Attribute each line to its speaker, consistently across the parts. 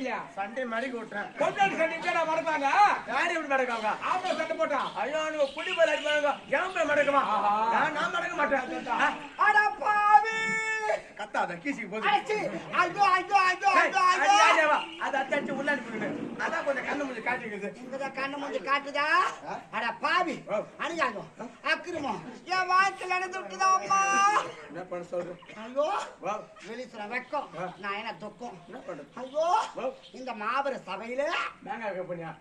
Speaker 1: இப்படியா
Speaker 2: சண்டை மடிக்கு விட்டுறேன்
Speaker 1: பொங்கல் சண்டை கேடா மறந்தாங்க
Speaker 2: யாரு எப்படி மடக்காங்க
Speaker 1: ஆம்பளை சண்டை போட்டான்
Speaker 2: ஐயோ நீங்க குடி போல அடிப்பாங்க போய் மடக்குமா. நான் மடக்க மாட்டேன். ஆ,
Speaker 3: அட பாவி.
Speaker 2: கத்தாத போகுது
Speaker 3: அடச்சி. ஐயோ ஐயோ ஐயோ.
Speaker 2: காட்டிக்குது
Speaker 3: இந்த கண்ணு மூஞ்சி காட்டுதா? அட பாவி அணியாங்க அக்கிரமோ என் வாழ்க்கையில் நடந்து விட்டுதா அம்மா?
Speaker 2: என்ன பண்ண சொல்றேன்
Speaker 3: ஐயோ வெக்கம். நான் என்ன துக்கம்?
Speaker 2: என்ன பண்றது
Speaker 3: ஐயோ. இந்த மாபெரும் சபையில
Speaker 2: நாங்க வைக்க போனியா?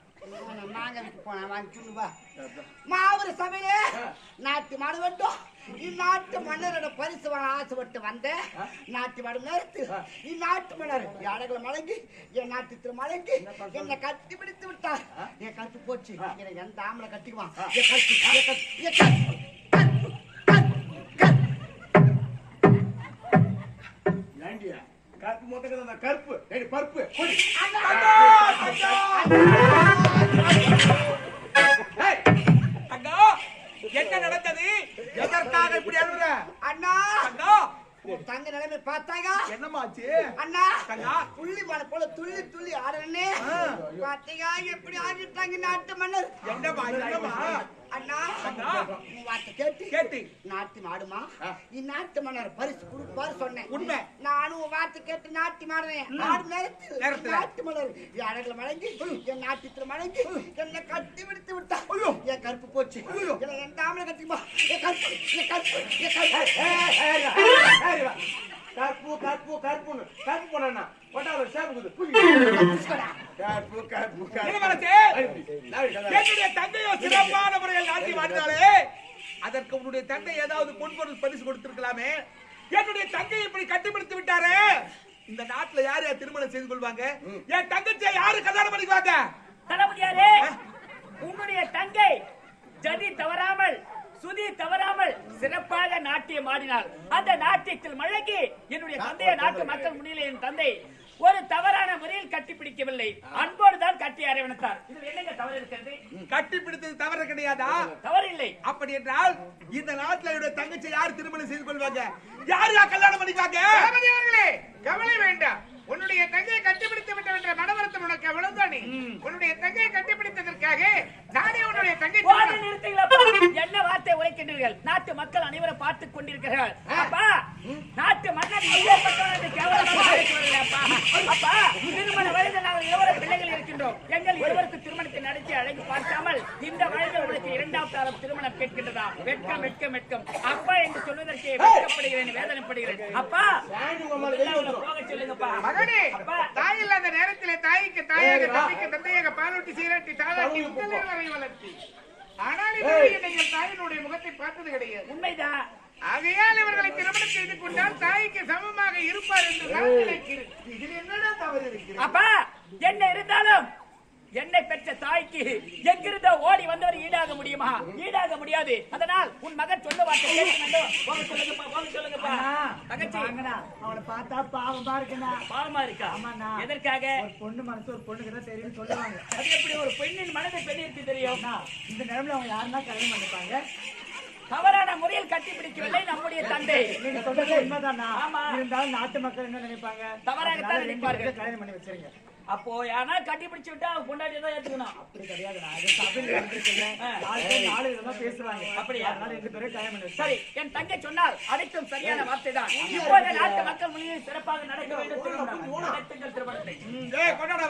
Speaker 3: நாங்க விட்டு போன வாங்கி சொல்லுவா மாபெரும் சபையில நாட்டு மாடு இந்நாட்டு மன்னரோட பரிசு வாங்க ஆசைப்பட்டு வந்தேன். நாட்டு மாடு நேரத்து இந்நாட்டு மன்னர் யானைகளை மடங்கி என் நாட்டு திரு மடங்கி என்னை கட்டி பிடித்து விட்டார். என் கருத்து போச்சு. என்னை எந்த ஆம்பளை கட்டிக்குவான்? என் கருத்து என் கருத்து என் கருத்து
Speaker 2: கருப்பு மொத்தம் கருப்பு. பருப்பு.
Speaker 1: அண்ணா!
Speaker 3: அண்ணா! தங்க நிலைமை பார்த்தாங்க
Speaker 2: என்னமாச்சு
Speaker 3: அண்ணா!
Speaker 1: அண்ணா
Speaker 3: புள்ளி மலை போல துள்ளி துள்ளி ஆடுறனே. பாத்தீங்க எப்படி ஆடிட்டாங்க நாட்டு மன்னர்?
Speaker 1: என்னம்மா? என்னம்மா?
Speaker 3: நாட்டு மாடுமா? இந்நாட்டு மன்னர் பரிசு கொடுப்பாரு சொன்னேன்.
Speaker 1: உண்மை.
Speaker 3: நானும் வார்த்தை கேட்டு நாட்டி மாடுறேன். நேரத்தில்.
Speaker 1: நேரத்துல.
Speaker 3: நாட்டு மலர் யானைகளை மடங்கி என் நாட்டுத்துல மடங்கி என்னை கட்டி விடுத்து விட்டா என் கருப்பு போச்சு. என் தாமரை கட்டிமா என் கருப்பு என் கருப்பு என் கருப்பு.
Speaker 2: கருப்பு கருப்பு கருப்புன்னு. கருப்பு போனா சேப்புக்குது
Speaker 1: என்னுடைய தந்தையோ சிறப்பான முறையில் நாட்டி மாட்டினாலே அதற்கு உன்னுடைய தந்தை ஏதாவது பொன்பொருள் பரிசு கொடுத்திருக்கலாமே? என்னுடைய தங்கை இப்படி கட்டிப்பிடித்து விட்டாரே? இந்த நாட்டுல யார் யார் திருமணம் செய்து கொள்வாங்க? என் தங்கச்சியை யாரு கல்யாணம் பண்ணிக்குவாங்க?
Speaker 4: தளபதியாரே உன்னுடைய தங்கை ஜதி தவறாமல் சுதி தவறாமல் சிறப்பாக நாட்டியம் ஆடினாள். அந்த நாட்டியத்தில் மழங்கி என்னுடைய தந்தைய நாட்டு மக்கள் முன்னிலை என் தந்தை ஒரு தவறான முறையில் கட்டிப்பிடிக்கவில்லை. அன்போடு தான் கட்டி அரவணைத்தார். இதில் என்னங்க தவறு இருக்கிறது?
Speaker 1: கட்டிப்பிடித்தது தவறு கிடையாதா?
Speaker 4: தவறு இல்லை
Speaker 1: அப்படி என்றால் இந்த நாட்டுல என்னுடைய தங்கச்சி யார் திருமணம் செய்து கொள்வாங்க? யார் யார் கல்யாணம்
Speaker 5: அவர்களே கவலை வேண்டாம். உன்னுடைய தங்கையை கட்டிப்பிடித்து விட்டோம் என்ற மனவருத்தம் உனக்கு அவ்வளவுதானே உன்னுடைய தங்கையை கட்டிப்பிடித்ததற்காக நானே உன்னுடைய தங்கை.
Speaker 4: என்ன வார்த்தை உரைக்கின்றீர்கள் நாட்டு மக்கள் அனைவரும் பார்த்துக் கொண்டிருக்கிறார்கள். அப்பா நாட்டு மன்னர் எப்பேற்பட்டவன் என்று கேவலமாக பேசுவதில்லை அப்பா. அப்பா திருமண வயதில் நாங்கள் இருவரும் பிள்ளைகள் இருக்கின்றோம். எங்கள் இருவருக்கு திருமணத்தை நடத்தி அழகு பார்க்காமல் இந்த வயதில் உங்களுக்கு இரண்டாம் தாரம் திருமணம் கேட்கின்றதா? வெட்கம் வெட்கம் வெட்கம். அப்பா என்று சொல்வதற்கு வெட்கப்படுகிறேன் வேதனைப்படுகிறேன். அப்பா
Speaker 2: ஏண்டி உங்க மேல வெயில் வந்துரும்.
Speaker 4: போக சொல்லுங்கப்பா.
Speaker 5: மகனே
Speaker 4: அப்பா.
Speaker 5: தாய் இல்லாத நேரத்திலே தாய்க்கு தாயாக தந்தைக்கு தந்தையாக பாலூட்டி சீராட்டி தாளாட்டி உங்கள் வரை வளர்த்தி. ஆனால் இதுவரை நீங்கள் தாயினுடைய முகத்தை பார்த்தது கிடையாது.
Speaker 4: உண்மைதான்.
Speaker 5: ஆகையால் இவர்களை திருமணம் செய்து கொண்டால் தாய்க்கு சமமாக இருப்பார் என்று
Speaker 2: இதில் என்னடா தவறு இருக்கிறது?
Speaker 4: அப்பா என்ன இருந்தாலும் என்னை பெற்ற தாய்க்கு எங்கிருந்தோ ஓடி வந்தவர் ஈடாக முடியுமா? ஈடாக முடியாது. அதனால் உன் மகன் சொல்ல வார்த்தை கேட்க வேண்டும் போக சொல்லுங்கப்பா போக சொல்லுங்கப்பா
Speaker 6: அவனை பார்த்தா பாவமா இருக்குண்ணா
Speaker 4: பாவமா இருக்கா?
Speaker 6: ஆமாண்ணா.
Speaker 4: எதற்காக?
Speaker 6: ஒரு பொண்ணு மனசு ஒரு பொண்ணுக்கு தான் தெரியும் சொல்லுவாங்க.
Speaker 4: அது எப்படி ஒரு பெண்ணின் மனதை பெண்ணிற்கு தெரியும்?
Speaker 6: இந்த நேரம்ல அவங்க யாருன்னா கல்யாணம் பண்ணிப்பாங்க?
Speaker 4: தவறான முறையில் கட்டிப்பிடிக்கவில்லை நம்முடைய தந்தை.
Speaker 6: நீங்க சொல்றது உண்மைதானா. இருந்தாலும் நாட்டு மக்கள் என்ன நினைப்பாங்க?
Speaker 4: தவறாகத்தான் நினைப்பார்கள்.
Speaker 6: கல்யாணம் பண்ணி வச்சிருங்க.
Speaker 4: அப்போ யாரா கட்டிப்பிடிச்சு விட்டா அவங்க பொண்டாட்டி தான் ஏத்துக்கணும்.
Speaker 6: அப்படி வந்திருக்கீங்க நாலு விதமா பேசுவாங்க
Speaker 4: அப்படியா?
Speaker 6: அதனால ரெண்டு பேரும் கல்யாணம்.
Speaker 4: சரி என் தங்கை சொன்னால் அனைத்தும் சரியான வார்த்தை தான். இப்போது நாட்டு மக்கள் முன்னிலையில் சிறப்பாக நடக்க வேண்டும் திருமணம். திருமணத்தை.
Speaker 1: கொண்டாடா